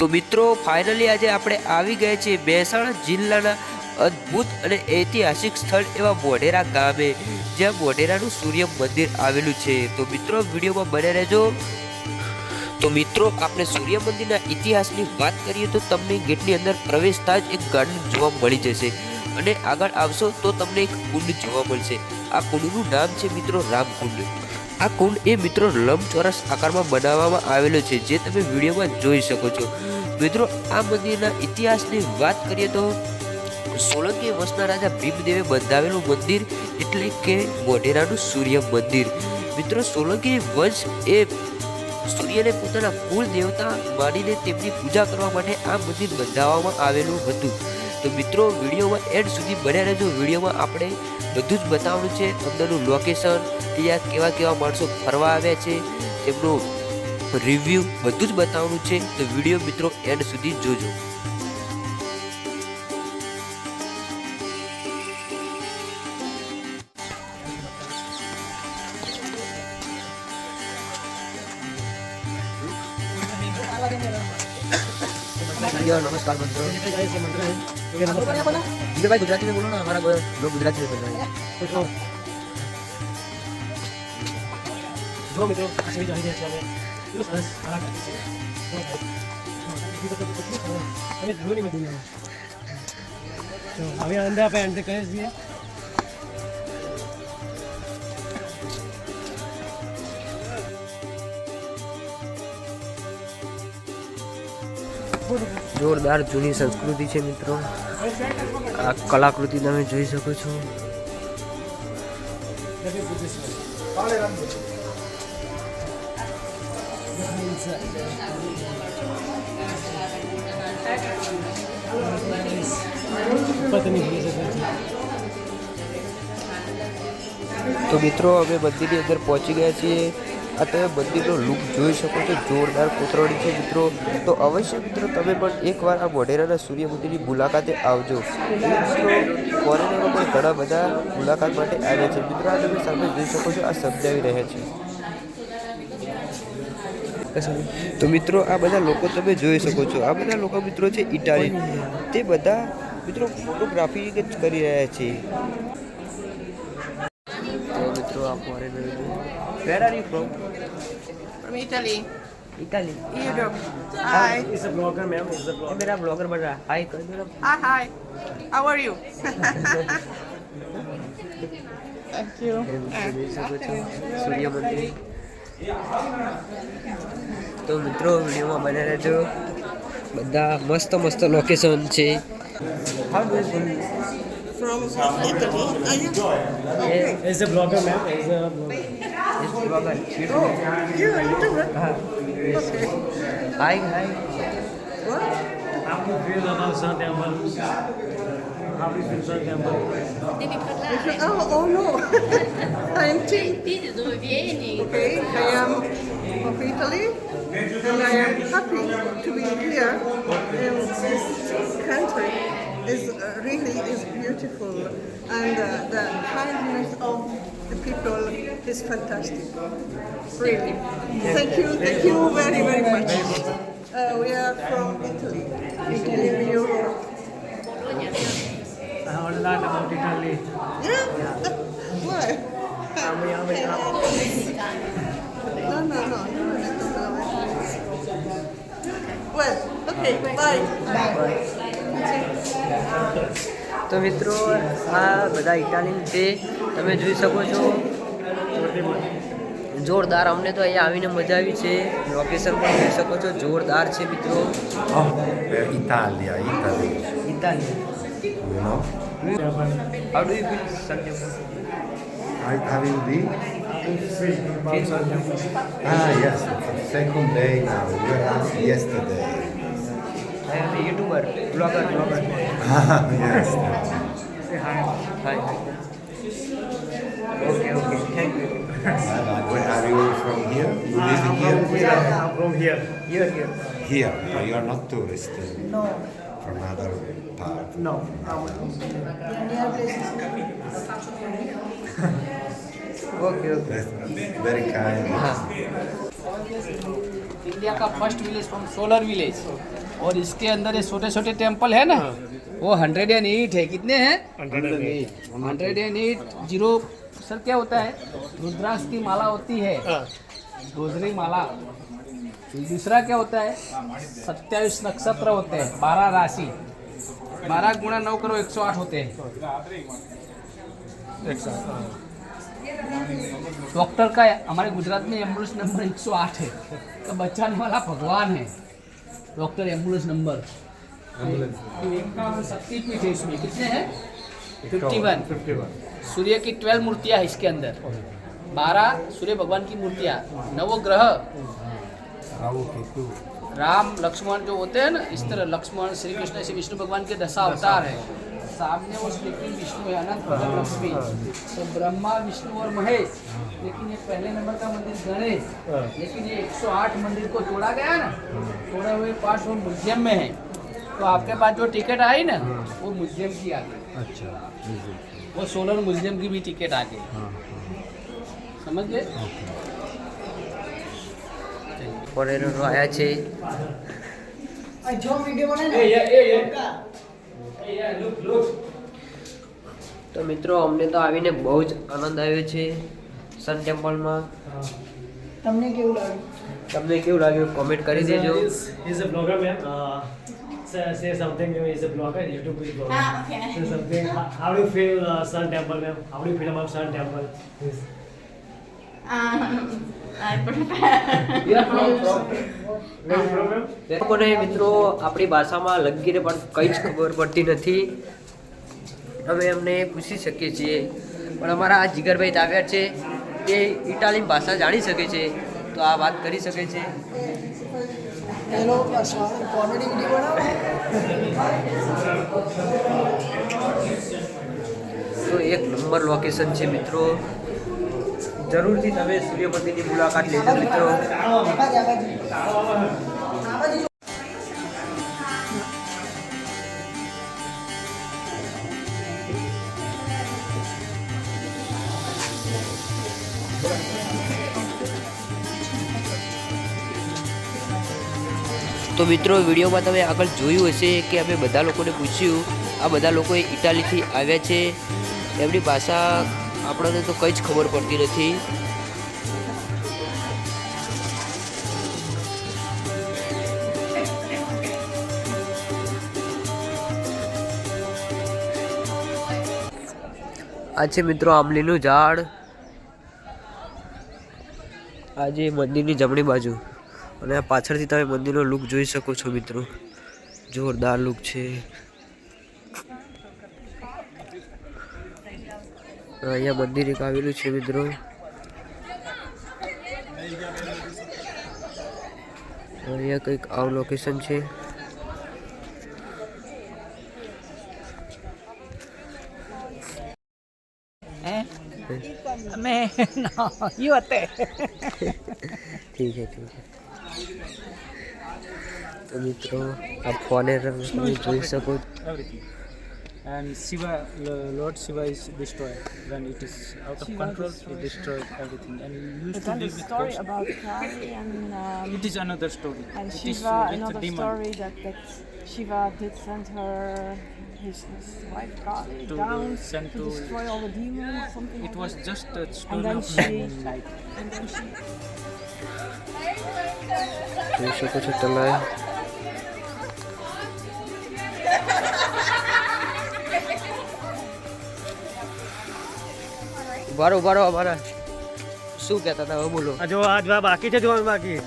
તો મિત્રો ફાઇનલી આજે આપણે આવી ગયા છીએ મહેસાણા જિલ્લાના અદ્ભુત અને ઐતિહાસિક સ્થળ એવા મોઢેરા ગામે, જ્યાં મોઢેરાનું સૂર્ય મંદિર આવેલું છે. તો મિત્રો, વિડીયોમાં બને રહેજો. તો મિત્રો, આપણે સૂર્ય મંદિરના ઇતિહાસની વાત કરીએ તો તમને ગેટની અંદર પ્રવેશતા જ એક ગાર્ડન જોવા મળી જશે. અને આગળ આવશો તો તમને એક કુંડ જોવા મળશે. આ કુંડનું નામ છે મિત્રો, રામકુંડ. આ કુંડ એ મિત્રો લંબચોરસ આકારમાં બનાવવામાં આવેલો છે, જે તમે વિડીયોમાં જોઈ શકો છો. મિત્રો, આ મંદિરના ઇતિહાસની વાત કરીએ તો સોલંકી વંશના રાજા ભીમદેવે બંધાવેલું મંદિર એટલે કે મોઢેરાનું સૂર્ય મંદિર. મિત્રો, સોલંકી વંશ એ સૂર્યને પોતાના કુળ દેવતા માનીને તેમની પૂજા કરવા માટે આ મંદિર બંધાવવામાં આવેલું હતું. તો મિત્રો, વિડીયોમાં એન્ડ સુધી બન્યા રહેજો. વિડીયોમાં આપણે બધું જ બતાવવાનું છે. અંદરનું લોકેશન ત્યાં કેવા કેવા માણસો ફરવા આવ્યા છે, તેમનું રિવ્યૂ બધું જ બતાવવાનું છે. તો વીડિયો મિત્રો એન્ડ સુધી જોજો. નમસ્કાર મિત્રો. ये भाई गुजराती में बोलो ना हमारा लोग गुजराती में बोल रहे हैं जो मित्रों अच्छी जानी है चले तो बस खाना खाते हैं तो हमें अंदर पे अंदर कर दिया Thank. જોરદાર જૂની સંસ્કૃતિ છે મિત્રો. આ કલાકૃતિ તમે જોઈ શકો છો. તો મિત્રો, અમે મંદિરની અંદર પહોંચી ગયા છીએ. આ તમે મંદિરનો લુક જોઈ શકો છો, જોરદાર કોતરણી છે મિત્રો. તો અવશ્ય મિત્રો તમે પણ એકવાર આ મોઢેરાના સૂર્ય મંદિરની મુલાકાતે આવજો. મિત્રો ફોરેનરો પણ ઘણા બધા મુલાકાત માટે આવ્યા છે. મિત્રો, આ તમે સામે જોઈ શકો છો, આ સમજાવી રહ્યા છે. તો મિત્રો, આ બધા લોકો તમે જોઈ શકો છો. આ બધા લોકો મિત્રો છે ઇટાલી. તે બધા મિત્રો ફોટોગ્રાફી જ કરી રહ્યા છે. મિત્રો, આ foreigner Where are you from From Italy, Italy Europe. Hi. Is a blogger ma'am is a blogger मेरा ब्लॉगर बन रहा हाय कर दो Hi, hi. How are you? Thank you. સૂર્ય મંદિર તો મિત્રો વિડીયોમાં બને રહેજો બધા મસ્ત મસ્ત લોકેશન છે From Italy. Are you? Is a blogger ma'am is a blogger Oh, you ಇವಾಗ hi hi How do you feel about How do you feel Sun Oh, oh no! I'm from? Okay, I am of Italy and I am happy to be here in this country is uh, really is beautiful, and uh, the kindness of the people is fantastic. Really, thank you, thank you very very much. Uh, we are from Italy, Italy, Europe. I heard a lot about Italy. Yeah. Why? No, no, no. you don't have to know it. Well, okay, bye. તો મિત્રો આ બધા Italian છે તમે જોઈ શકો છો જોરદાર અમને તો અહીંયા આવીને મજા આવી છે લોકેશન પણ જોઈ શકો છો જોરદાર છે મિત્રો Oh, eh, Italia, Italy, Italian you Sunday I having Temple. ah yes, second day now. Were yesterday. I am a YouTuber, blogger, blogger. yes. Say hi. Hi. Okay, okay. Thank you. Where are you from here? You ah, live I'm here? From here? Yeah, I'm from here. Here, here. Here. But you are not tourist. Uh, no. From other part. No. Near okay, okay. That's very kind. Ah. India का first village from solar village. और इसके अंदर ये छोटे छोटे temple है ना वो हंड्रेड एंड एट है। कितने हैं? Hundred and eight zero sir क्या होता है? रुद्राक्ष की माला होती है। रोजरी माला। दूसरा क्या होता है? सत्ताईस नक्षत्र होते हैं बारह राशि। बारह गुणा नौ करो एक सौ आठ होते हैं। डॉक्टर का हमारे गुजरात में एंबुलेंस नंबर 108 है। तो बचाने वाला भगवान है। डॉक्टर एंबुलेंस नंबर शक्तिपीठ है इसमें। कितने हैं? फिफ्टी वन सूर्य की ट्वेल्व मूर्तियाँ है इसके अंदर। बारह सूर्य भगवान की मूर्तियाँ। नवो ग्रह। राम लक्ष्मण जो होते हैं ना इस तरह लक्ष्मण श्री कृष्ण ऐसे विष्णु भगवान के दशा अवतार है। सामने वो स्लीपिंग विष्णु है अनंत लक्ष्मी तो ब्रह्मा विष्णु और महेश लेकिन ये पहले नंबर का मंदिर गणेश लेकिन ये 108 मंदिर को जोड़ा गया ना तोड़े हुए पार्ट वो म्यूजियम में है तो आपके पास जो टिकट आई ना वो म्यूजियम की आ गई अच्छा वो सोलर म्यूजियम की भी टिकट आ गई समझ गए ફોરેનરો આવ્યા છે તો મિત્રો અમને તો આવીને બહુ જ આનંદ આવ્યો છે સન ટેમ્પલમાં તમને કેવું લાગ્યું તમને કેવું લાગ્યું કોમેન્ટ કરી દેજો. Uh, say, something. you He's a blogger. YouTube is blogger. Ah, okay. Say something. How, how do you feel uh, Sun Temple, ma'am? How do you feel about Sun Temple? Yes. Um, Ma'am? લોકોને મિત્રો આપણી ભાષામાં લગીને પણ કંઈ જ ખબર પડતી નથી અમે એમને પૂછી શકીએ છીએ પણ અમારા આ જીગરભાઈ તાવ્યા છે એ ઇટાલી ભાષા જાણી શકે છે તો આ વાત કરી શકે છે હેલો કોમેડી વીડિયો બનાવો તો એક નંબર લોકેશન છે મિત્રો જરૂરથી તમે સૂર્ય મુલાકાત લેજો મિત્રો. તો મિત્રો, વિડીયોમાં તમે આગળ જોયું હશે કે અમે બધા લોકોને પૂછ્યું, આ બધા લોકો ઇટાલીથી આવ્યા છે. એમની ભાષા આપણને તો કંઈ જ ખબર પડતી નથી. આ છે મિત્રો આંબલીનું ઝાડ. આજે મંદિરની જમણી બાજુ. અને પાછળથી તમે મંદિરનો લુક જોઈ શકો છો મિત્રો. જોરદાર લુક છે. અહીંયા મંદિર એક આવેલું છે મિત્રો અહીંયા કંઈક આવું લોકેશન છે मैं you होते ઠીક છે ઠીક છે તો મિત્રો આ ફોને રંગ તમે જોઈ શકો છો everything. And Shiva, Lo- Lord Shiva is destroyed. When it is out of control, he destroyed everything. And he used to Tell live with story ghosts. about Kali and, um, It is another story. and It is Shiva. with Another demon story that, that Shiva did send her his, his wife Kali To down send to to- destroy all the demons. Something It like was that. just a story then of she- night. And then she ભરો ઉભારો અમારા. શું કહેતા હતા બોલો. જો આ જોવા બાકી છે જોવાનું બાકી.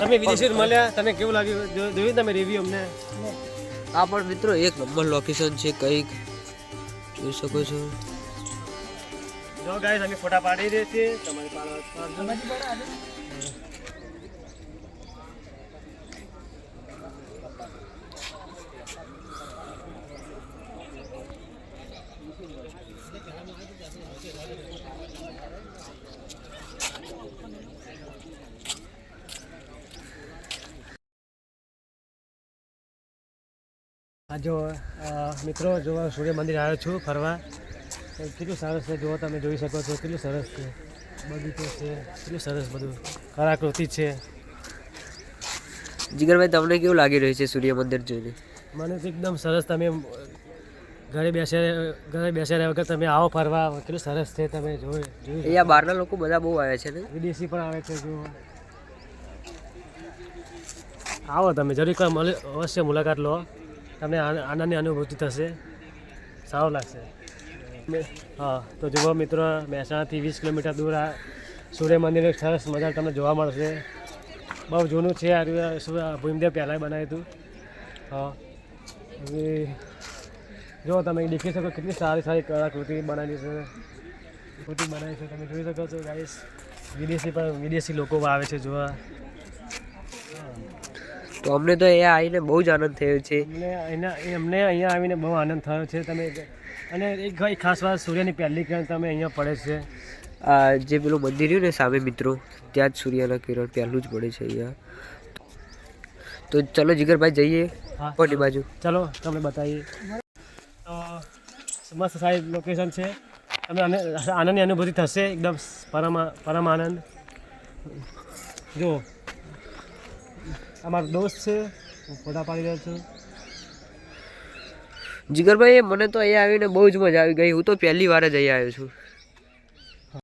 તમે વિદેશી મળ્યા. તમે કેવું લાગ્યું? જો- જોયું તમે રિવ્યુ અમને? આ પણ મિત્રો એક નંબર લોકેશન છે કંઈક. જોઈ શકો છો. જો ગાઈસ અમે ફોટા પાડી રહ્યા છીએ. તમારી પાસે જો મિત્રો જો સૂર્ય મંદિર આવ્યો છું ફરવા કેટલું સરસ છે જો તમે જોઈ શકો છો કેટલું સરસ છે બગીચો છે કેટલું સરસ બધું કલાકૃતિ છે. જીગરભાઈ તમને કેવું લાગી રહ્યું છે સૂર્ય મંદિર જોઈને? મને તો એકદમ સરસ તમે ઘરે બેસે ઘરે બેસ્યા રહ્યા વગર તમે આવો ફરવા. કેટલું સરસ છે તમે જોયું અહીંયા બહારના લોકો બધા બહુ આવે છે ને? વિદેશી પણ આવે છે જો આવો તમે જરૂર કોઈ મળે અવશ્ય મુલાકાત લો. તમને આન- આનંદની અનુભૂતિ થશે. સારું લાગશે. હા તો જુઓ મિત્રો મહેસાણાથી વીસ કિલોમીટર દૂર આ સૂર્ય મંદિર એક સરસ મજા તમને જોવા મળશે. બહુ જૂનું છે આ ભૂમદેવ પહેલાં બનાવ્યું હતું. હા. જો તમે દેખી શકો કેટલી સારી સારી કલાકૃતિ બનાવી છે. કૃતિ બનાવી છે તમે જોઈ શકો છો ગાઈસ વિદેશી પણ વિદેશી લોકો આવે છે જોવા. તો અમને તો અહીંયા આવીને બહુ જ આનંદ થયો છે. અમને અહીંયા આવીને બહુ આનંદ થયો છે. તમે અને એક ખાસ વાત સૂર્યની પહેલી કિરણ તમે અહીંયા પડે છે. આ જે પેલું મંદિર રહ્યું ને સામે મિત્રો ત્યાં જ સૂર્યના કિરણ પહેલું જ પડે છે અહીંયા. તો ચલો જીગરભાઈ જઈએ હા કોની બાજુ. ચલો તમને બતાવીએ. મસ્ત સારી લોકેશન છે. તમને આનંદની અનુભૂતિ થશે. એકદમ પરમ પરમ આનંદ જો, અમારો દોસ્ત છે. હું ફોટા પાડી રહ્યો છું. જીગરભાઈ મને તો અહીંયા આવીને બહુ જ મજા આવી ગઈ. હું તો પહેલી વાર જ અહીંયા આવ્યો છું.